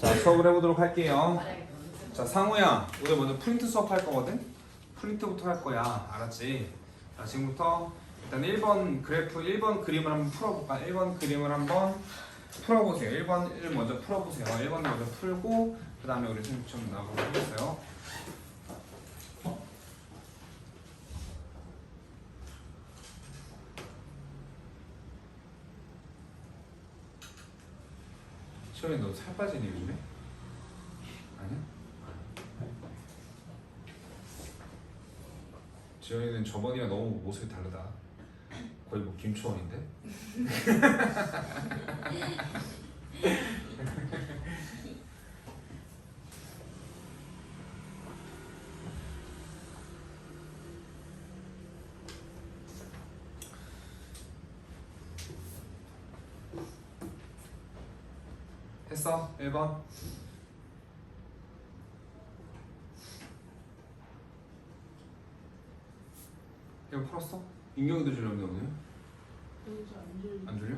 자 수업을 해보도록 할게요. 자 상우야 오늘 먼저 프린트 수업 할 거거든. 프린트부터 할 거야. 알았지? 자 지금부터 일단 1번 그래프 1번 그림을 한번 풀어볼까? 1번 그림을 한번 풀어보세요. 1번을 먼저 풀어보세요. 1번 먼저 풀고 그 다음에 우리 좀 나가보고 하겠어요. 시원이 너살 빠진 이유네? 아니야? 지현이는 저번이랑 너무 모습이 다르다. 거의 뭐 김초원인데? 했어? 1번? 이거 풀었어? 인경이도 주려는데 오늘? 안 줄려?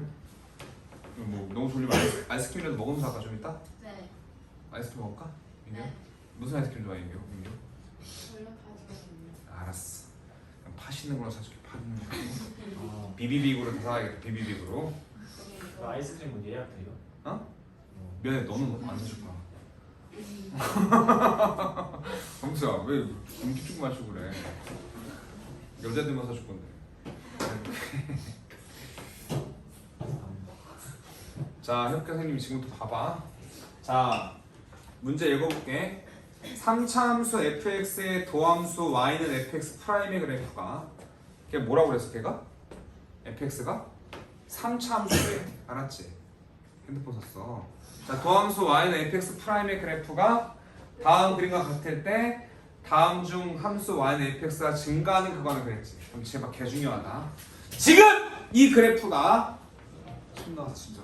이거 뭐 너무 졸리면 아이스, 아이스크림이라도 먹으면서 할까 좀 이따? 네. 아이스크림 먹을까? 인경? 네. 무슨 아이스크림 좋아해 인경? 인경? 원래. 알았어 그럼 팥 있는 걸로 사줄게 팥 있는 거 어, 비비빅으로 다 사야겠다 비비빅으로 그 아이스크림은 예약돼요? 어? 미안해 너는 안 사줄 거야 범수야 왜 이렇게 조금 마시고 그래? 여자들만 사줄 건데. 자협 선생님 지금부터 봐봐. 자 문제 읽어볼게. 3차 함수 fx의 도함수 y는 fx 프라임의 그래프가. 걔 뭐라고 그랬어 걔가? fx가? 3차 함수래. 알았지? 핸드폰 샀어. 자 도함수 y는 fx 프라임의 그래프가 다음 그림과 같을 때 다음 중 함수 y는 fx가 증가하는 그거는 그랬지. 그럼 제발 개 중요하다. 지금 이 그래프가 손 나와서 진짜.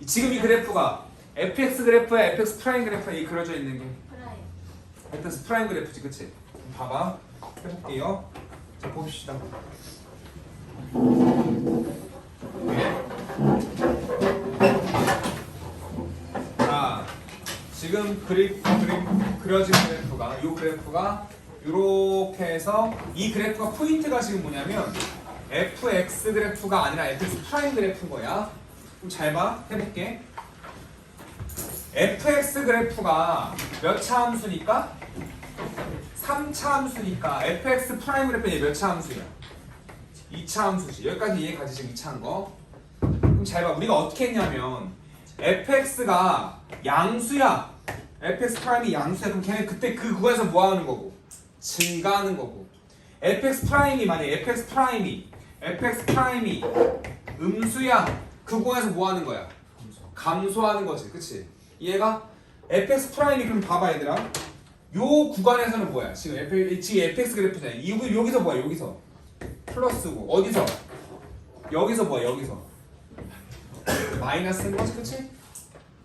이- 지금 이 그래프가 fx 그래프야 fx 프라임 그래프야 이 그려져 있는 게 프라임. fx 프라임 그래프지 그치? 봐봐. 해볼게요. 자 봅시다. 자 지금 그리, 그리, 그려진 그래프가 이 그래프가 이렇게 해서 이 그래프가 포인트가 지금 뭐냐면 fx 그래프가 아니라 fx 프라임 그래프인 거야. 그럼 잘봐. 해볼게. Fx 그래프가 몇 차 함수니까? 3차 함수니까 fx 프라임 그래프는 몇차 함수야? 2차 함수지. 여기까지 이해 가지 지금 2차인 거? 그럼 잘 봐. 우리가 어떻게 했냐면 fx가 양수야 fx 프라임이 양수야. 그럼 걔네 그때 그 구간에서 뭐 하는 거고? 증가하는 거고. fx 프라임이 만약에 fx 프라임이 fx 프라임이 음수야. 그 구간에서 뭐 하는 거야? 감소하는 거지. 그치? 이해가? fx 프라임이 그럼 봐봐 얘들아. 요 구간에서는 뭐야? 지금 f 지금 fx 그래프잖아. 이 여기서 뭐야? 여기서. 플러스고 어디서? 여기서 뭐야? 여기서. 마이너스인 거지? 그치?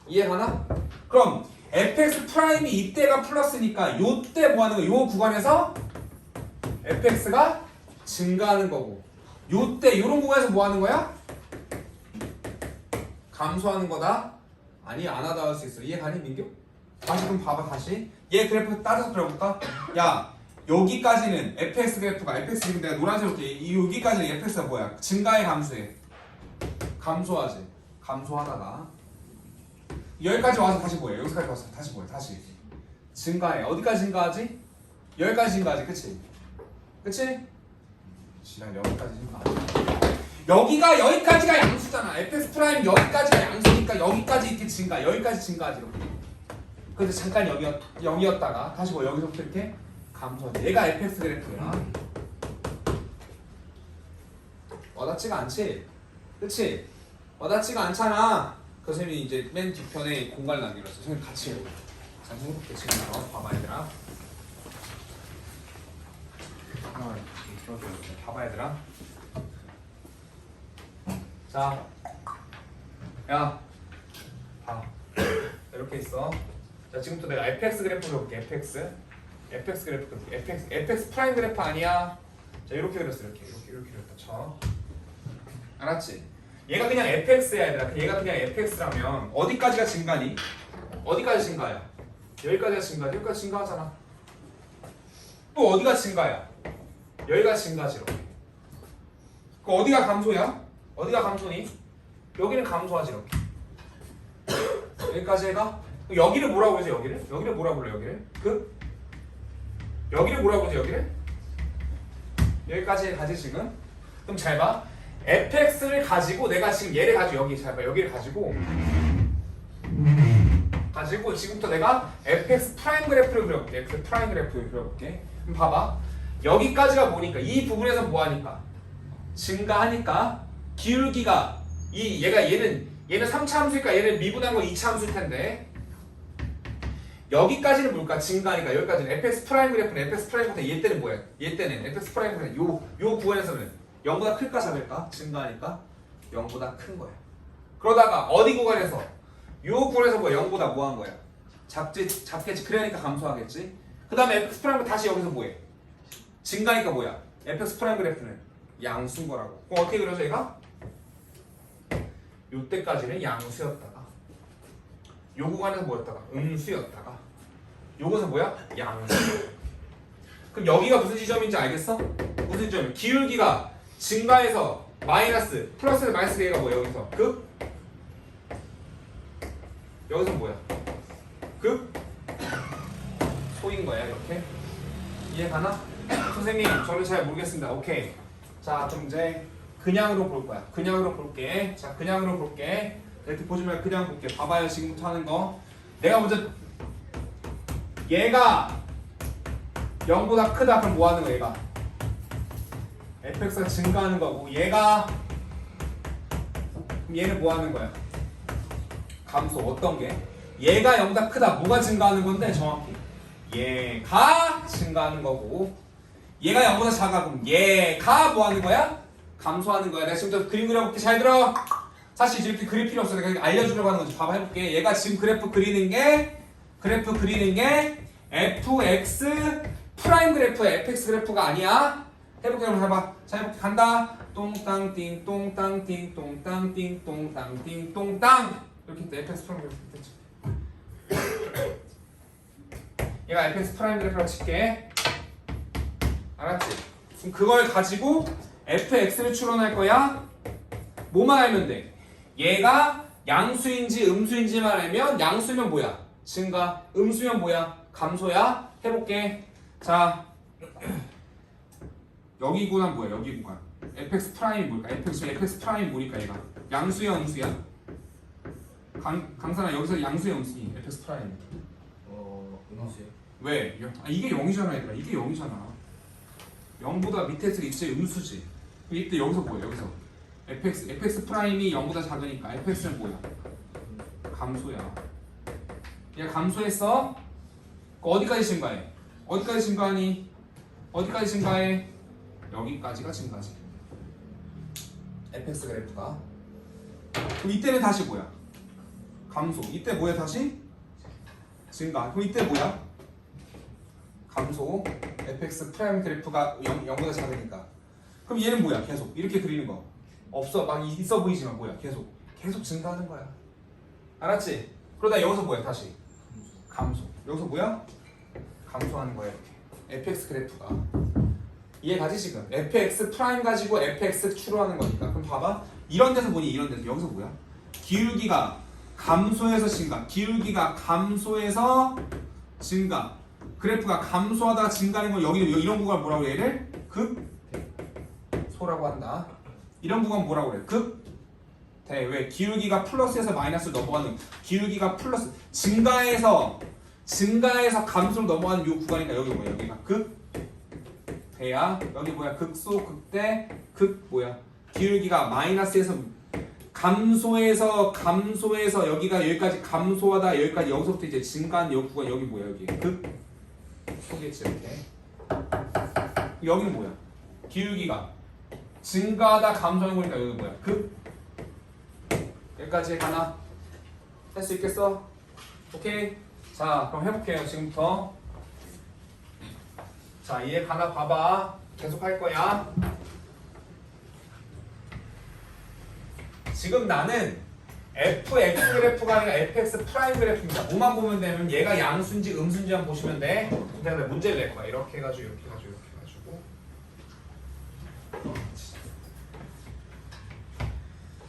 이해가나? 그럼 fx 프라임이 이때가 플러스니까 요때 뭐 하는 거야 요 구간에서 fx가 증가하는 거고 요때 요런 구간에서 뭐 하는 거야? 감소하는 거다? 아니 안 하다 할 수 있어. 이해 가니 민규? 다시 그럼 봐봐 다시. 얘 그래프 따져서 그려볼까? 야 여기까지는 fx 그래프가 fx 지금 내가 노란색으로 이렇게. 이 여기까지는 fx가 뭐야? 증가해 감소해. 감소하지. 감소하다가 여기까지 와서 다시 뭐해? 여기까지 와서 다시 뭐해? 다시 증가해 어디까지 증가하지? 여기까지 증가하지 그치? 그치? 지난 여기까지 증가하지 여기가 여기까지가 양수잖아. fx 프라임 여기까지가 양수니까 여기까지 이렇게 증가, 여기까지 증가하지 이렇게. 근데 잠깐 여기였 여기였다가 다시 뭐 여기서부터 이렇게 감소하지. 얘가 fx 그래프야. 와닿지가 않지, 그렇지? 와닿지가 않잖아. 그 선생님이 이제 맨 뒤편에 공간을 남겨놨어. 선생님 같이 해요. 자, 해볼게 지금 나와 봐봐 얘들아. 하나 들어줘. 봐봐 얘들아. 자, 야, 봐. 이렇게 있어. 자, 지금부터 내가 fx 그래프 그려볼게. fx, fx 그래프 그려볼게. fx, fx 프라임 그래프 아니야. 자, 이렇게 그렸어. 이렇게, 이렇게, 이렇게 그렸다. 쳐. 알았지? 얘가 그냥 fx야, 얘들아. 얘가 그냥 fx라면 어디까지가 증가니? 어디까지 증가해요? 여기까지가 증가, 여기까지 증가하잖아. 또 어디가 증가야? 여기가 증가지 이렇게. 그 어디가 감소야? 어디가 감소니? 여기는 감소하지 이렇게. 여기까지 해가 여기를 뭐라고 하지 여기를? 여기를 뭐라고 불러 여기를? 그 여기를 뭐라고 하지 여기를? 여기까지 가지 지금? 그럼 잘 봐. Fx를 가지고 내가 지금 얘를 가지고 여기 잘 봐. 여기를 가지고 가지고 지금부터 내가 fx 프라임 그래프를 그려볼게. f 프라임 그래프를 그려볼게. 그럼 봐봐. 여기까지가 뭐니까 이 부분에서 뭐 하니까 증가하니까 기울기가 이 얘가 얘는 얘는 3차 함수니까 얘는 미분한 건 2차 함수일 텐데 여기까지는 뭘까 증가하니까 여기까지는 fx 프라임 그래프는 fx 프라임 그래프 얘 때는 뭐야? 얘 때는 fx 프라임 그래프 요요 구간에서는 0보다 클까 작을까? 증가하니까 0보다 큰 거야. 그러다가 어디 구간에서 요 구간에서 뭐 0보다 뭐 한 거야? 잡지 잡겠지 그러니까 감소하겠지. 그 다음에 fx 프라임 다시 여기서 뭐해? 증가니까 뭐야? fx 프라임 그래프는 양수인 거라고. 그럼 어떻게 그려져 얘가? 요때까지는 양수였다가 요 구간에서 뭐였다가 음수였다가 요것은 뭐야? 양수. 그럼 여기가 무슨 지점인지 알겠어? 무슨 지점이야? 기울기가 증가해서 마이너스 플러스 마이너스 얘가 뭐야 여기서 극 여기서 뭐야? 극 소인 거야 이렇게 이해 가나? 선생님 저는 잘 모르겠습니다. 오케이. 자 그럼 이제 그냥으로 볼 거야. 그냥으로 볼게. 자 그냥으로 볼게. 이렇게 보지 말고 그냥 볼게. 봐봐요 지금부터 하는 거. 내가 먼저 얘가 0보다 크다 그럼 뭐 하는 거야 얘가? Fx가 증가하는 거고 얘가 그럼 얘는 뭐 하는 거야? 감소. 어떤 게? 얘가 0보다 크다. 뭐가 증가하는 건데? 정확히? 얘가 증가하는 거고 얘가 0보다 작아. 그럼 얘가 뭐 하는 거야? 감소하는 거야. 내가 지금부터 그림 그려볼게. 잘 들어. 사실 이렇게 그릴 필요 없어. 내가 알려주려고 하는 거지. 봐봐 해볼게. 얘가 지금 그래프 그리는 게 그래프 그리는 게 fx 프라임 그래프야. Fx 그래프가 아니야 해볼게 그럼 해봐. 자 해볼게. 간다. 똥땅띵 똥땅띵 똥땅띵 똥땅띵 똥땅. 이렇게 돼. Fx 프라임 그래프 됐지 얘가 fx 프라임 그래프라고 칠게. 알았지? 그럼 그걸 가지고 fx를 추론할 거야? 뭐만 알면 돼? 얘가 양수인지 음수인지만 알면 양수면 뭐야? 증가. 음수면 뭐야? 감소야? 해볼게. 자 여기 구간 뭐야 여기 구간 fx 프라임이 뭘까? fx, fx 프라임이 뭐니까 얘가 양수야 음수야? 강, 강산아 여기서 양수야 음수니 fx 프라임 어 음수요? 왜? 아, 이게 0이잖아 얘들아 이게 0이잖아 0보다 밑에 있을 이제 음수지 이때 여기서 뭐야 여기서 fx, fx 프라임이 0보다 작으니까 fx는 뭐야? 감소야 얘 감소했어? 그 어디까지 증가해? 어디까지 증가하니? 어디까지 증가해? 여기까지가 증가지 fx 그래프가. 그럼 이때는 다시 뭐야? 감소. 이때 뭐야 다시? 증가. 그럼 이때 뭐야? 감소. fx 프라임 그래프가 0, 0보다 작으니까. 그럼 얘는 뭐야? 계속. 이렇게 그리는 거. 없어. 막 있어 보이지만 뭐야? 계속. 계속 증가하는 거야. 알았지? 그러다 여기서 뭐야? 다시. 감소. 여기서 뭐야? 감소하는 거야 이렇게. fx 그래프가 이해 가지 지금 fx 프라임 가지고 fx 추로하는 거니까. 그럼 봐봐. 이런 데서 보니 이런 데서. 여기서 뭐야? 기울기가 감소해서 증가. 기울기가 감소해서 증가. 그래프가 감소하다가 증가하는 거 여기 이런 구간 뭐라고 해 얘를? 극소라고 한다. 이런 구간 뭐라고 그래? 극 대. 왜? 기울기가 플러스에서 마이너스로 넘어가는 기울기가 플러스. 증가해서 증가해서 감소로 넘어가는 요 구간이니까 여기 뭐야 여기가 극 대야 여기 뭐야 극소 극대 극 뭐야 기울기가 마이너스에서 감소해서 감소해서 여기가 여기까지 감소하다 여기까지 여기서부터 이제 증가하는 요 구간 여기 뭐야 여기 극 소개치 이렇게 여기는 뭐야? 기울기가 증가하다 감소하는 거니까 여기 뭐야? 급 여기까지 가나? 할 수 있겠어? 오케이 자 그럼 해볼게요 지금부터 자 이해 가나 봐봐 계속 할 거야 지금 나는 fx 그래프가 아니라 fx 프라임 그래프입니다. 뭐만 보면 되면 얘가 양수인지 음수인지만 보시면 돼. 근데 문제를 낼 거야. 이렇게 해가지고 이렇게 해가지고 이렇게 해가지고.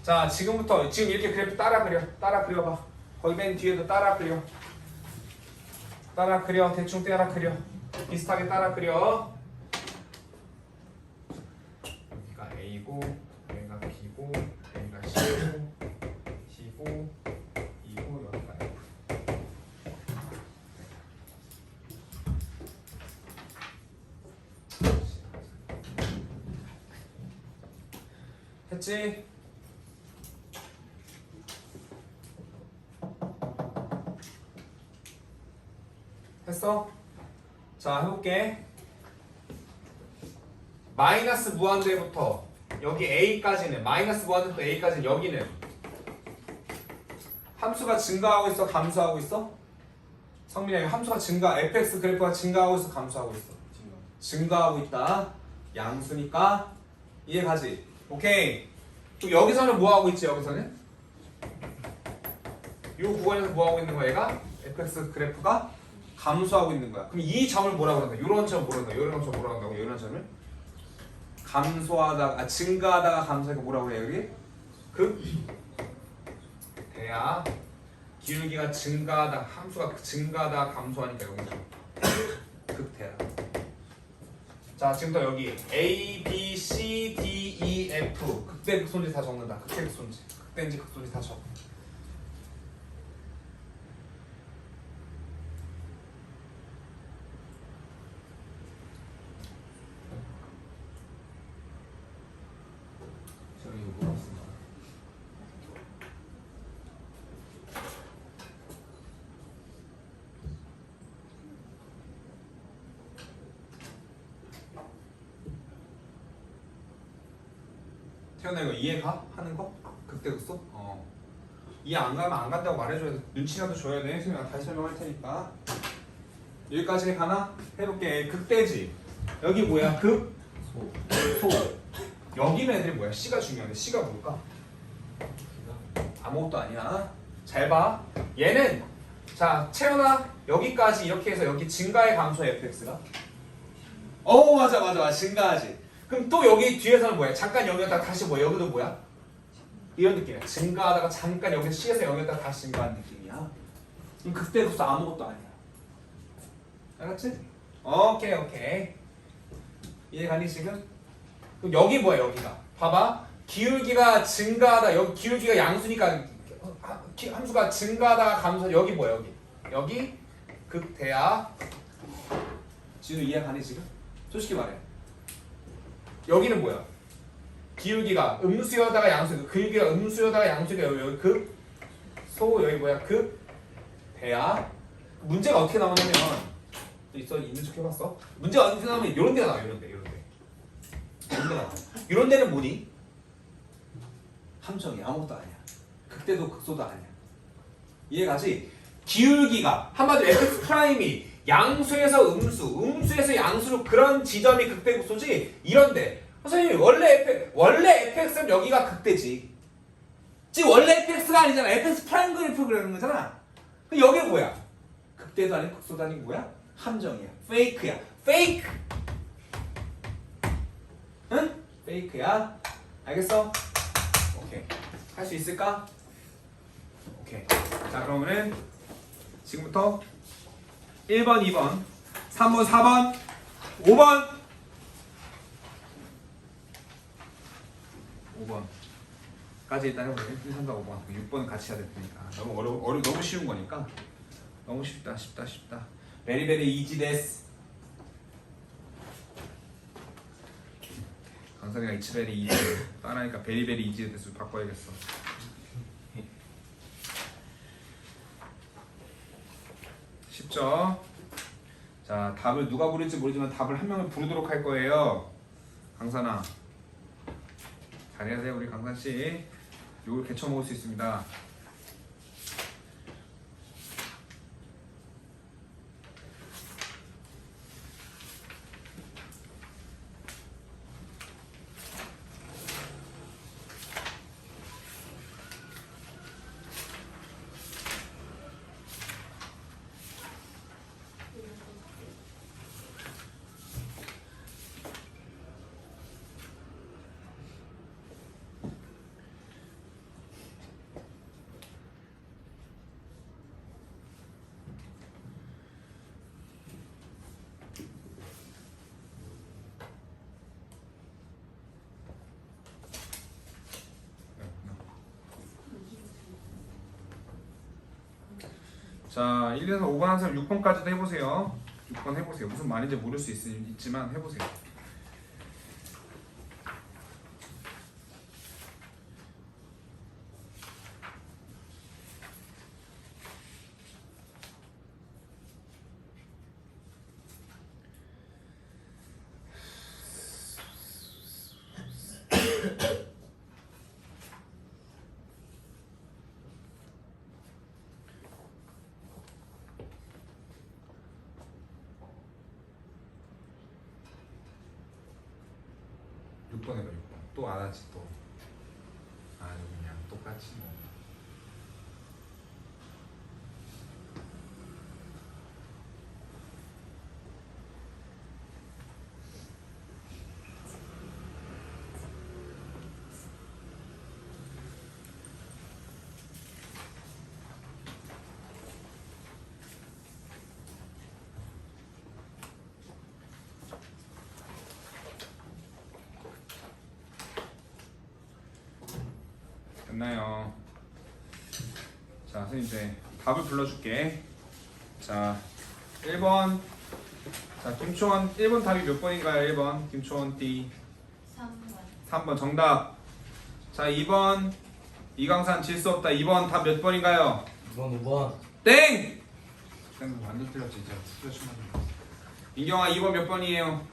자 지금부터 지금 이렇게 그래프 따라 그려. 따라 그려봐. 거기 맨 뒤에도 따라 그려. 따라 그려. 대충 따라 그려. 비슷하게 따라 그려. 여기가 A고 여기가 B고 여기가 C고 D고 E고 여기가 F 했지? 했어? 자 해볼게 마이너스 무한대부터 여기 a까지는 마이너스 무한대부터 a까지는 여기는 함수가 증가하고 있어 감소하고 있어? 성민이 함수가 증가 fx 그래프가 증가하고 있어 감소하고 있어? 증가 하고 있다 양수니까 이해 가지? 오케이 또 여기서는 뭐 하고 있지 여기서는? 이 구간에서 뭐 하고 있는 거야 얘가? fx 그래프가 감소하고 있는 거야 그럼 이 점을 뭐라고 한다? 이런 점 뭐라고 한다? 이런 점 뭐라고 한다고? 이런 점을? 감소하다가 아, 증가하다가 감소하니까 뭐라고 해요 여기? 극 대야 기울기가 증가하다 함수가 증가하다 감소하니까 여기서 극대야 자 지금부터 여기 A, B, C, D, E, F 극대 극손지 다 적는다 극대 극손지 극대인지 극손지 다 적어 저기 이거 물었습니다. 태연아 이거 이해가? 하는 거? 극대 극소? 어 이해 안 가면 안 간다고 말해줘야 돼 눈치라도 줘야 돼 선생님 다시 설명할 테니까 여기까지 가나? 해볼게 극대지 여기 뭐야? 극? 소. 소 여기는 애들이 뭐야? C가 중요한데 C가 뭘까? 아무것도 아니야 잘 봐 얘는 자 채연아 여기까지 이렇게 해서 여기 증가의 감소 fx가 어 맞아 맞아 맞아 증가하지 그럼 또 여기 뒤에서는 뭐야? 잠깐 여기였다가 다시 뭐야? 여기도 뭐야? 이런 느낌이야. 증가하다가 잠깐 여기 C에서 여기였다가 다시 증가하는 느낌이야. 그럼 그때 그때 아무것도 아니야. 알았지? 오케이 오케이. 이해가니 지금? 그럼 여기 뭐야 여기가? 봐봐. 기울기가 증가하다. 여기 기울기가 양수니까 함수가 증가하다가 감소 여기 뭐야 여기? 여기? 극대야. 지금 이해가니 지금? 솔직히 말해. 여기는 뭐야 기울기가 음수여다가 양수 기울기가 음수여다가 양수가 여기, 여기 극소 여기 뭐야 극대야 문제가 어떻게 나오냐면 또 있어 있는 척 해봤어 문제가 어떻게 나오면 이런 데가 나와 이런 데 이런 데 이런 데가 나와 이런 데는 뭐니? 함정이 아무것도 아니야. 극대도 극소도 아니야. 이해가지? 기울기가 한마디로 fx 프라임이 양수에서 음수, 음수에서 양수로 그런 지점이 극대 극소지. 이런데 선생님 원래 f 원래 fx는 여기가 극대지. 지금 원래 fx가 아니잖아. fx 프라임 그래프 그러는 거잖아. 여기 뭐야? 극대도 아니고 극소도 아니고 뭐야? 함정이야. 페이크야. 페이크. 응? 페이크야. 알겠어? 오케이. 할 수 있을까? 오케이. 자, 그러면은 지금부터 1번, 2번, 3번, 4번, 5번. 5번까지 일단 해보세요. 1, 3, 4, 5번. 6번은 같이 해야 될 테니까. 너무 어려, 어려, 너무 쉬운 거니까. 너무 쉽다, 쉽다, 쉽다. 베리베리 이지 데스. 강산이가 이치베리 이지 따라하니까 베리베리 이지 데스 바꿔야겠어. 쉽죠? 자, 답을 누가 부를지 모르지만 답을 한 명을 부르도록 할 거예요. 강산아. 잘해야 돼, 우리 강산 씨. 요걸 개쳐 먹을 수 있습니다. 자 1에서 5번 한 사람 6번까지도 해보세요. 6번 해보세요. 무슨 말인지 모를 수 있, 있지만 해보세요 6번 해봐 6번. 또 안 하지 또. 아니 그냥 똑같이 뭐 됐나요? 자, 선생님 이제 답을 불러줄게. 자, 1번. 자, 김초원 1번 답이 몇 번인가요? 1번 김초원 D 3번 3번 정답. 자, 2번 이강산 질 수 없다. 2번 답 몇 번인가요? 2번 5번 땡! 쌤 완전 틀렸지 이제. 틀렸지만. 인경아 2번 몇 번이에요?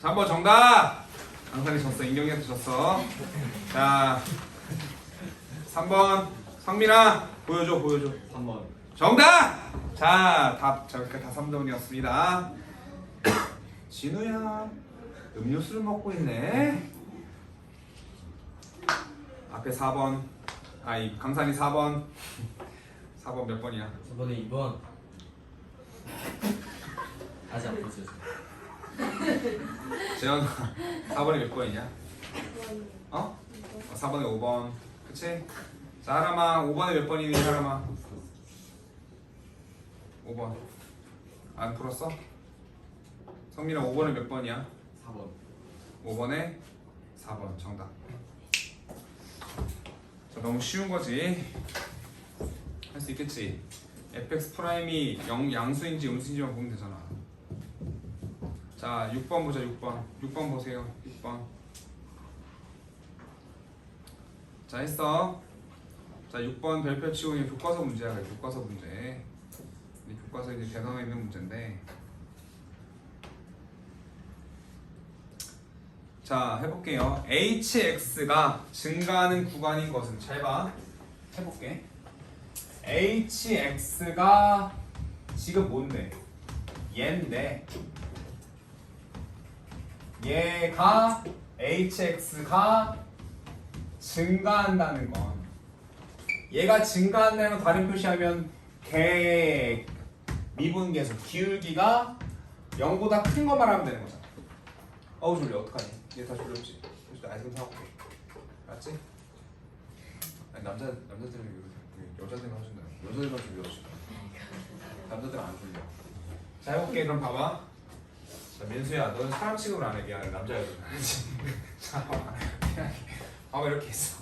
3번 정답! 강산이 졌어. 인경이한테 졌어. 자, 3번 성민아 보여줘 보여줘. 3번 정답! 자, 답 저렇게 다 3번이었습니다. 진우야, 음료수를 먹고 있네. 앞에 4번. 아이 강산이 4번. 4번 몇 번이야? 4번에 2번 아직 안 보여줘요 재현 4번이 몇 번이냐? 2번 어? 어 4번에 5번. 그치? 자, 하람아 5번에 몇 번이니 하람아? 5번. 안 풀었어? 성민아 5번에 몇 번이야? 4번 5번에 4번 정답. 자, 너무 쉬운 거지. 할 수 있겠지. fx 프라임이 영, 양수인지 음수인지만 보면 되잖아. 자, 6번 보자. 6번. 6번 보세요. 6번. 자, 했어. 자, 6번 별표 치고 있는 교과서 문제야. 교과서 문제. 이 교과서에 이제 대상에 있는 문제인데. 자 해볼게요. hx가 증가하는 구간인 것은 잘 봐. 해볼게. hx가 지금 뭔데? 얘인데 얘가 hx가 증가한다는 건. 얘가 증가한다는 건 다른 표시하면 개 미분계수 기울기가 0보다 큰거 말하면 되는 거잖아. 어우 졸려 어떡하니? 얘 다 졸렸지. 그래서 아이스크림 사올게. 알았지? 아니 남자 남자들은 이거 여자들만 해준다. 여자들만 졸려 지금 남자들은 안 졸려 자 해볼게. 그럼 봐봐. 자 민수야 너는 사람 취급을 안 해. 미안해. 남자 여자? 자 봐봐. 미안해 봐봐 이렇게 있어?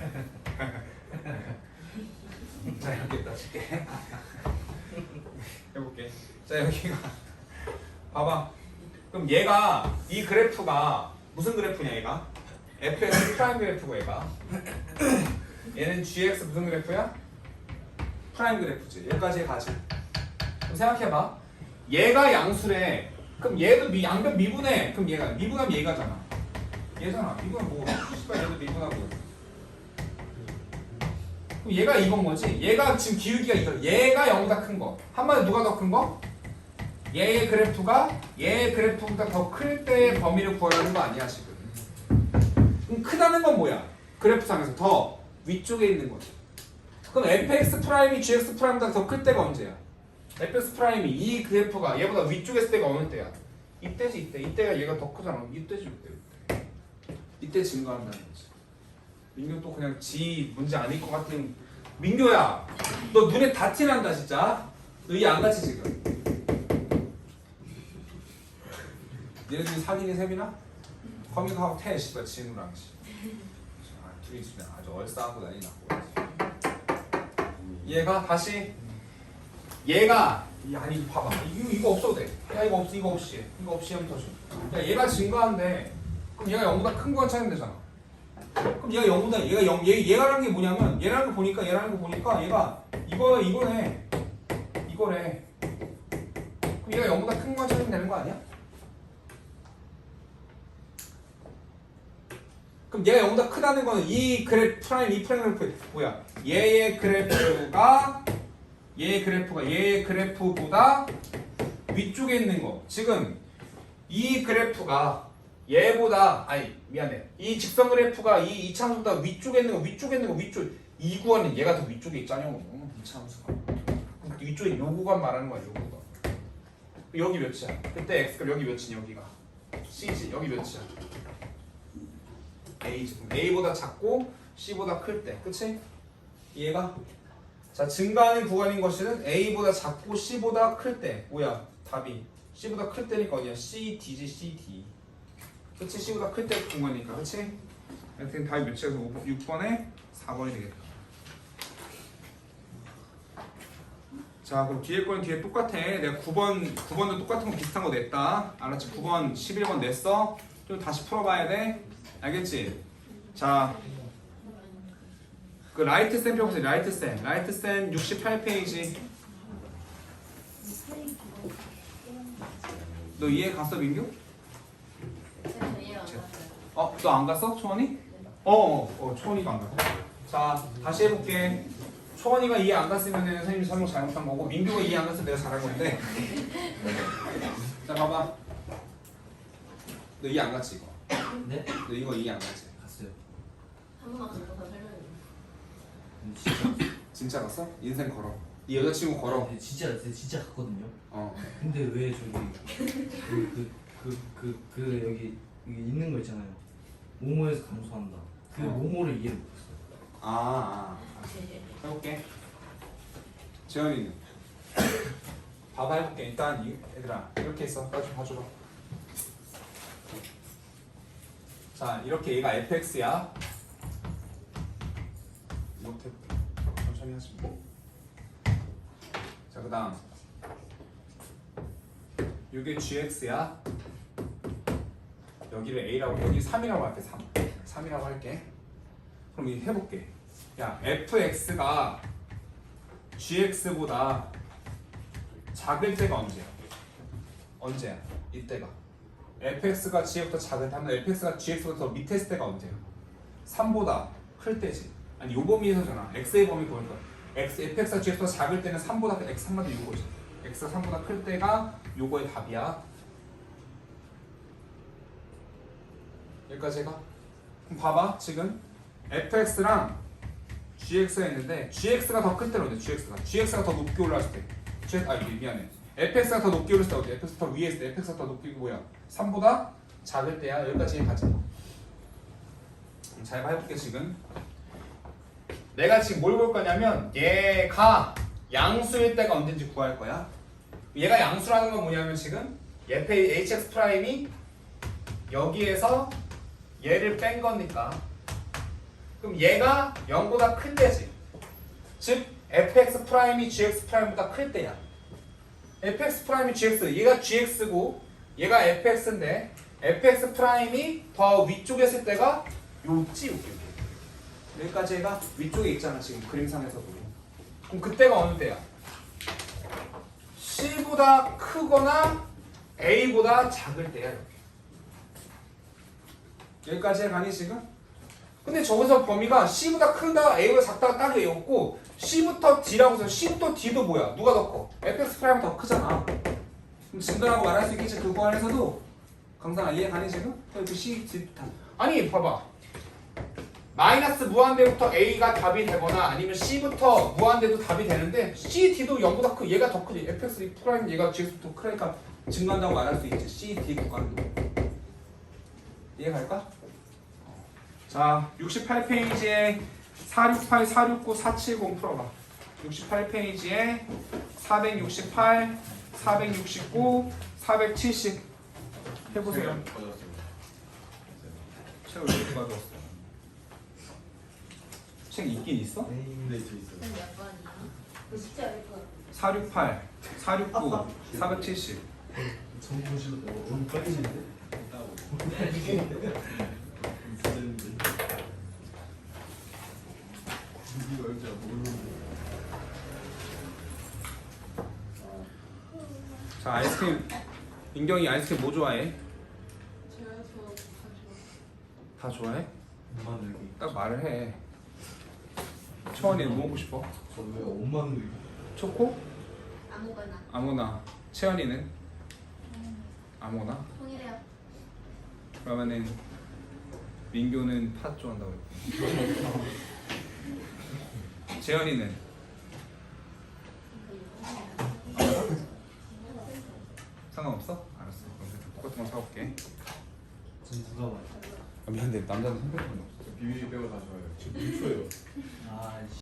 자 이렇게 따줄게. 해볼게. 자 여기가 봐봐. 그럼 얘가 이 그래프가 무슨 그래프냐 얘가? fx 프라임 그래프고 얘가. 얘는 gx 무슨 그래프야? 프라임 그래프지. 여기까지 가지. 그럼 생각해봐. 얘가 양수래. 그럼 얘도 미, 양변 미분해. 그럼 얘가 미분하면 얘가잖아 얘잖아. 미분하면 뭐 씨발 얘도 미분하고. 그럼 얘가 이건 거지? 얘가 지금 기울기가 이거. 얘가 0보다 큰 거. 한마디로 누가 더 큰 거? 얘의 그래프가 얘의 그래프보다 더 클 때의 범위를 구하라는 거 아니야 지금. 그럼 크다는 건 뭐야? 그래프상에서 더 위쪽에 있는 거지. 그럼 fx 프라임이 gx 프라임보다 더 클 때가 언제야? fx 프라임이 이 그래프가 얘보다 위쪽에 있을 때가 어느 때야? 이때지 이때. 이때가 얘가 더 크잖아. 이때지 이때 이때 이때 증가한다는 거지. 민규 또 그냥 지 문제 아닐 것 같은 민규야 너 눈에 다 티난다 진짜. 너 이해 안 갔지 지금. 니네 둘이 사귀는 셈이나? 커밍하고 태 씨발 진우랑 씨. 아, 둘이 진짜 아주 얼싸하고 난리 났고 얘가 다시? 얘가 이 아니 봐봐. 이거 이거 없어도 돼야 이거 없 이거 없이 이거 없이 하면 더줘 야 얘가 증가한데 그럼 얘가 0보다 큰건 찾으면 되잖아. 그럼 얘가 0보다 얘가 0 얘, 얘가라는 게 뭐냐면 얘라는 거 보니까 얘라는 거 보니까 얘가 이거 이거네 이거래 그럼 얘가 0보다 큰건 찾으면 되는 거 아니야? 그럼 얘가 0보다 크다는 거는 이 그래프 프라임 이 프라임 그래프 뭐야? 얘의 그래프가 얘의 그래프가 얘의 그래프보다 위쪽에 있는 거. 지금 이 그래프가 얘보다 아니 미안해. 이 직선 그래프가 이 이차함수보다 위쪽에 있는 거 위쪽에 있는 거 위쪽 이 구간은 얘가 더 위쪽에 있잖여 이차함수가. 위쪽에 요 구간 말하는 거야 요 구간 여기 몇이야? 그때 x가 여기 몇이냐 여기가? C지 여기 몇이야? A 지금. A보다 작고 c보다 클 때. 그치? 이해가? 자 증가하는 구간인 것은 a보다 작고 c보다 클 때. 뭐야? 답이. C보다 클 때니까 어디야? C d지 c d 그치? c보다 클때 구간이니까 그치? 하여튼 답이 몇이야 6번에 4번이 되겠다. 자 그럼 뒤에 거는 뒤에 똑같아. 내가 9번 9번도 똑같은 거 비슷한 거 냈다. 알았지? 9번 11번 냈어. 좀 다시 풀어봐야 돼. 알겠지? 자 그 라이트 쌤 펴보세요. 라이트 쌤. 라이트 쌤 68페이지. 너 이해 갔어 민규? 어? 너 안 갔어? 초원이? 어, 어, 어 초원이가 안 갔어 자 다시 해볼게 초원이가 이해 안 갔으면 선생님이 설명 잘못한 거고 민규가 이해 안 갔으면 내가 잘한 건데 자 봐봐 너 이해 안 갔지 이거? 네? 너 이거 이해 안 갔지? 갔어요. 한 번만 더 설명해 진짜. 진짜 갔어? 인생 걸어 네 여자친구 걸어 네, 진짜 네, 진짜 갔거든요. 어 근데 왜 저기 그 그 그 그, 그, 그 여기 여기 있는 거 있잖아요. 모모에서 감소한다. 그 어. 모모를 이해를 못했어요. 아, 아. 해볼게. 재현이는 봐봐 해볼게. 일단 이, 얘들아 이렇게 했어. 나좀 봐줘봐. 자 이렇게 얘가 fx야. 해볼게. 천천히 하지 마. 자 그다음 이게 gx야. 여기를 a라고 여기 3이라고 할게 3. 3이라고 할게. 그럼 이 해볼게. 야, fx가 gx보다 작을 때가 언제야? 언제야? 이때가. fx가 gx보다 작을 때 fx가 gx보다 더 밑에 있을 때가 언제야? 3보다 클 때지. 아니 요 범위에서잖아. x의 범위 보니까 x fx가 gx보다 작을 때는 3보다 크- x 3보다 요거지. x가 3보다 클 때가 요거의 답이야. 여기까지 해가. 그럼 봐봐 지금. fx랑 gx가 있는데 gx가 더클 때는 어때? gx가. gx가 더 높게 올라왔을 때 g 아 미- 미안해. fx가 더 높게 올랐을 때 fx 더 위에 있을 때 fx가 더 높게 뭐야? 3보다 작을 때야. 여기까지 가자. 잘 해볼게 지금. 내가 지금 뭘 볼 거냐면 얘가 양수일 때가 언제인지 구할 거야 얘가 양수라는 건 뭐냐면 지금 f hx 프라임이 여기에서 얘를 뺀 거니까 그럼 얘가 0보다 큰 때지. 즉 fx 프라임이 gx 프라임보다 클 때야. fx 프라임이 gx, 얘가 gx고 얘가 fx인데 fx 프라임이 더 위쪽에 있을 때가 요지 여기 여기. 여기까지 얘가 위쪽에 있잖아 지금 그림상에서도. 그럼 그때가 어느 때야? C보다 크거나 a보다 작을 때야 여기. 여기까지 가니 지금? 근데 저기서 범위가 C보다 크다, A보다 작다가 딱 외웠고 C부터 D라고 해서 C부터 D도 뭐야? 누가 더 커? fx 프라임이 더 크잖아. 그럼 증가라고 말할 수 있겠지 그 구간에서도 강산아 이해 가니 지금? 그 C, D 다. 아니 봐봐. 마이너스 무한대부터 A가 답이 되거나 아니면 C부터 무한대도 답이 되는데 C, D도 0보다 크 얘가 더 크지. fx 프라임 얘가 G보다 크니까 증가한다고 말할 수 있지. C, D 구간도. 이해 갈까? 자, 68페이지에 468, 469, 470 풀어봐. 68페이지에 468, 469, 470 해보세요. 책 어디 가져왔어? 책 있긴 있어? 네. 몇 번이요? 그 쉽지 않을 것 같아. 468, 469, 470. 정보실 너무 빨리신데? 자 아이스크림 민경이 아이스크림 뭐 좋아해? 제가 저 다 좋아해? 여기 딱 말을 해. 채원이는 뭐 먹고 싶어? 저왜 엄마는 초코? 아무거나 아무나. 채연이는 아무나. 통일해요. 그러면은 민규는 팥 좋아한다고 했고. 재현이는 상관없어? 알았어. 그럼 똑같은 거 사올게. 전 누가 말해? 아, 미안한데 남자는 선택권이 없어. 비밀이 빼고 다 좋아요. 지금 6초예요. 아 씨